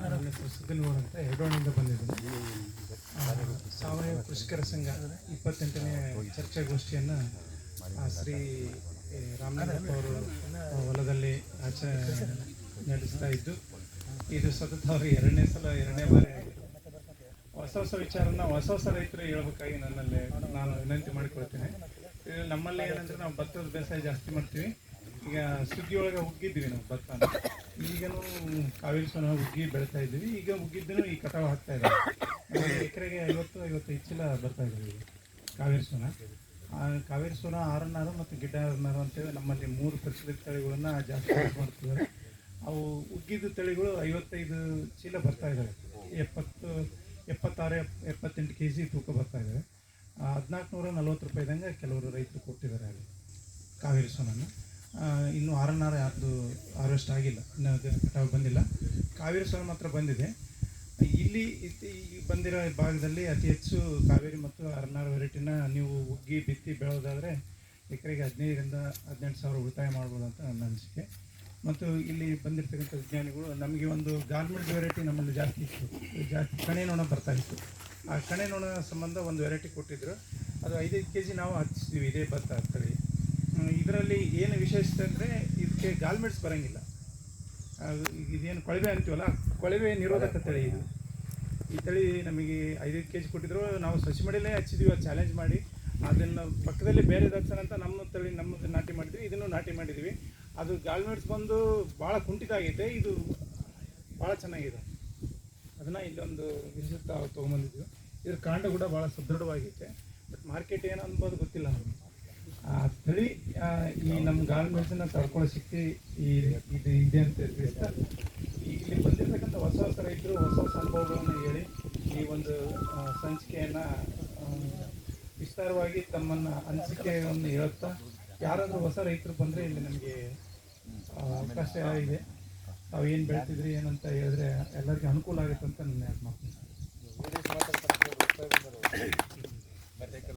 ನನ್ನ ಹೆಸರು ಅಂತ ಹೆಡೋಣಿಂದ ಬಂದಿದ್ದೀನಿ. ಸಾವಯವ ಕೃಷಿಕರ ಸಂಘ ಇಪ್ಪತ್ತೆಂಟನೇ ಚರ್ಚಾಗೋಷ್ಠಿಯನ್ನು ಗೋಷ್ಠಿಯನ್ನ ಶ್ರೀ ರಾಮನಾಥ್ ಅವರು ಹೊಲದಲ್ಲಿ ಆಚ, ನಡೆಸ್ತಾ ಇದ್ದು, ಇದು ಸತತ ಅವರು ಎರಡನೇ ಸಲ, ಎರಡನೇ ಬಾರಿ ಹೊಸ ಹೊಸ ವಿಚಾರನ ಹೊಸ ಹೊಸ ರೈತರು ಹೇಳ್ಬೇಕಾಗಿ ನನ್ನಲ್ಲಿ ನಾನು ವಿನಂತಿ ಮಾಡಿಕೊಳ್ತೇನೆ. ನಮ್ಮಲ್ಲಿ ಏನಂದ್ರೆ ನಾವು ಭತ್ತದ ಬೇಸಾಯ ಜಾಸ್ತಿ ಮಾಡ್ತೀವಿ. ಈಗ ಸುಗ್ಗಿ ಒಳಗೆ ಉಗ್ಗಿದ್ವಿ ನಾವು ಭತ್ತನ ಈಗನೂ ಕಾವೇರಿ ಸೋನ ಹುಗ್ಗಿ ಬೆಳಿತಾ ಇದ್ದೀವಿ. ಈಗ ಉಗ್ಗಿದ್ದನು ಈ ಕಟಾವು ಹಾಕ್ತಾ ಇದೆ ಎಕರೆಗೆ ಐವತ್ತು ಐವತ್ತೈದು ಚೀಲ ಬರ್ತಾ ಇದ್ದೀವಿ ಕಾವೇರಿ ಸೋನ. ಕಾವೇರಿ ಸೋನ ಆರನ್ನಾರು ಮತ್ತು ಗಿಡ್ಡ ಆರನ್ನಾರು ಅಂತೇಳಿ ನಮ್ಮಲ್ಲಿ ಮೂರು ಪ್ರಸಿದ್ಧ ತಳಿಗಳನ್ನ ಜಾಸ್ತಿ ಮಾಡ್ತಿದ್ದಾರೆ. ಅವು ಉಗ್ಗಿದ ತಳಿಗಳು ಐವತ್ತೈದು ಚೀಲ ಬರ್ತಾ ಇದ್ದಾವೆ. ಎಪ್ಪತ್ತು, ಎಪ್ಪತ್ತಾರು, ಎಪ್- ಎಪ್ಪತ್ತೆಂಟು ಕೆ ಜಿ ತೂಕ ಬರ್ತಾ ಇದ್ದಾವೆ. ಹದಿನಾಲ್ಕು ನೂರ ನಲ್ವತ್ತು ರೂಪಾಯಿದಂಗೆ ಕೆಲವರು ರೈತರು ಕೊಟ್ಟಿದ್ದಾರೆ ಅಲ್ಲಿ ಕಾವೇರಿ ಸೋನನ್ನು ಆ, ಎನ್ ಆರ್ ಯಾರ್ದು ಹಾರ್ವೆಸ್ಟ್ ಆಗಿಲ್ಲ. ಇನ್ನು ಕಟಾವು ಬಂದಿಲ್ಲ. ಕಾವೇರಿ ಸೋನ ಮಾತ್ರ ಬಂದಿದೆ. ಇಲ್ಲಿ ಈ ಬಂದಿರೋ ಭಾಗದಲ್ಲಿ ಅತಿ ಹೆಚ್ಚು ಕಾವೇರಿ ಮತ್ತು ಅರನಾರ ವೆರೈಟಿನ ನೀವು ಉಗ್ಗಿ ಬಿತ್ತಿ ಬೆಳೆಯೋದಾದರೆ ಎಕರೆಗೆ ಹದಿನೈದರಿಂದ ಹದಿನೆಂಟು ಸಾವಿರ ಉಳಿತಾಯ ಮಾಡ್ಬೋದು ಅಂತ ನನ್ನ ಅನಿಸಿಕೆ. ಮತ್ತು ಇಲ್ಲಿ ಬಂದಿರತಕ್ಕಂಥ ವಿಜ್ಞಾನಿಗಳು ನಮಗೆ ಒಂದು ಗಾರ್ಮೆಂಟ್ ವೆರೈಟಿ ನಮ್ಮಲ್ಲಿ ಜಾಸ್ತಿ ಇತ್ತು. ಜಾಸ್ತಿ ಕಣೆ ನೋಣ ಬರ್ತಾ ಇತ್ತು. ಆ ಕಣೆ ನೋಣ ಸಂಬಂಧ ಒಂದು ವೆರೈಟಿ ಕೊಟ್ಟಿದ್ದರು ಅದು ಐದೈದು ಕೆ ಜಿ ನಾವು ಹಚ್ಚಿದ್ವಿ ಇದೇ ಭತ್ತ ತಳಿ. ಇದರಲ್ಲಿ ಏನು ವಿಶೇಷತೆ ಅಂದರೆ ಇದಕ್ಕೆ ಗಾಲ್ಮೆಟ್ಸ್ ಬರೋಂಗಿಲ್ಲ. ಇದೇನು ಕೊಳವೆ ಅಂತೀವಲ್ಲ ಕೊಳವೆ ನಿರೋಧಕ ತಳಿ ಇದು. ಈ ತಳಿ ನಮಗೆ ಐದೈದು ಕೆ ಜಿ ಕೊಟ್ಟಿದ್ರು ನಾವು ಸಸಿ ಮಡಿಲೇ ಹಚ್ಚಿದ್ವಿ ಅದು ಚಾಲೆಂಜ್ ಮಾಡಿ. ಅದನ್ನು ಪಕ್ಕದಲ್ಲಿ ಬೇರೆ ಅಂತ ನಮ್ಮ ತಳಿ ನಮ್ಮ ನಾಟಿ ಮಾಡಿದ್ವಿ ಇದನ್ನು ನಾಟಿ ಮಾಡಿದ್ವಿ. ಅದು ಗಾಲ್ಮೆಟ್ಸ್ ಬಂದು ಭಾಳ ಕುಂಠಿತ ಆಗೈತೆ ಇದು ಭಾಳ ಚೆನ್ನಾಗಿದೆ. ಅದನ್ನು ಇಲ್ಲೊಂದು ವಿಶೇಷ ತೊಗೊಂಬಂದಿದ್ವಿ. ಇದ್ರ ಕಾಂಡ ಕೂಡ ಭಾಳ ಸದೃಢವಾಗೈತೆ. ಬಟ್ ಮಾರ್ಕೆಟ್ ಏನು ಅನ್ಬೋದು ಗೊತ್ತಿಲ್ಲ ನಮಗೆ. ಆ ತಳಿ ಈ ನಮ್ಮ ಗಾಲ್ಮೆಟ್ಸನ್ನ ತಡ್ಕೊಳ್ಳೋ ಶಕ್ತಿ ಈ, ಇದು ಇದೆ ಅಂತ ಇಲ್ಲಿ ಬಂದಿರತಕ್ಕಂಥ ಹೊಸ ಹೊಸ ರೈತರು, ಹೊಸ ಹೊಸ ಅನುಭವಗಳನ್ನು ಹೇಳಿ, ಈ ಒಂದು ಸಂಚಿಕೆಯನ್ನು ವಿಸ್ತಾರವಾಗಿ ತಮ್ಮನ್ನು ಅನಿಸಿಕೆಯನ್ನು ಹೇಳುತ್ತಾ, ಯಾರಾದರೂ ಹೊಸ ರೈತರು ಬಂದರೆ ಇಲ್ಲಿ ನಮಗೆ ಅವಕಾಶ ಇದೆ. ತಾವು ಏನು ಬೆಳ್ತಿದ್ರಿ, ಏನಂತ ಹೇಳಿದ್ರೆ ಎಲ್ಲರಿಗೂ ಅನುಕೂಲ ಆಗುತ್ತೆ ಅಂತ ನನ್ನ ಮಾತು